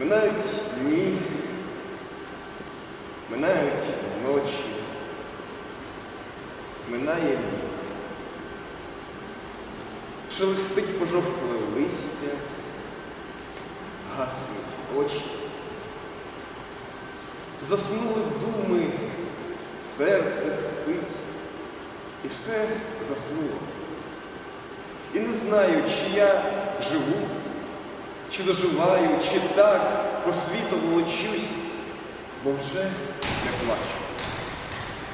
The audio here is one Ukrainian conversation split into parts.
Минають дні, минають ночі, минає літо. Шелестить пожовкле листя, гаснуть очі. Заснули думи, серце спить, і все заснуло. І не знаю, чи я живу, чи доживаю, чи так по світу волочусь, бо вже не плачу,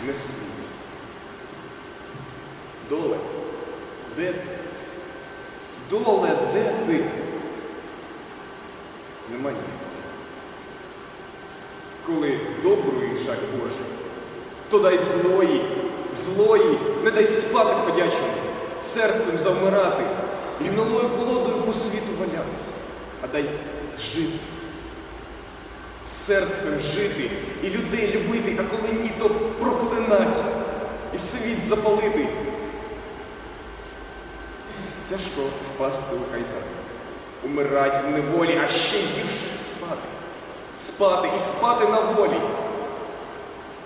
не сміюсь. Доле, де ти? Доле, де ти? Нема ні. Коли доброї жаль Боже, то дай злої, злої, не дай спати ходячому, серцем завмирати, лінолою колодою по світу валятися, а дай жити, серцем жити і людей любити, а коли ні, то проклинати і світ запалити. Тяжко впасти у кайдан, умирать в неволі, а ще гірше спати. Спати і спати на волі.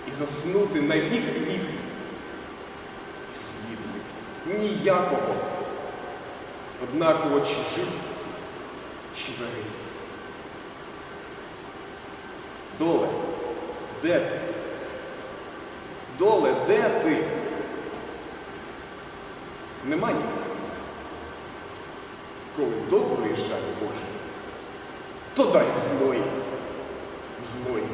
І заснути на вік вік. Світлий, ніякого. Однаково жив, загинув. Доле, де ти? Доле, де ти? Нема нікого. Коли добрий жаль Боже, то дай злої, злої.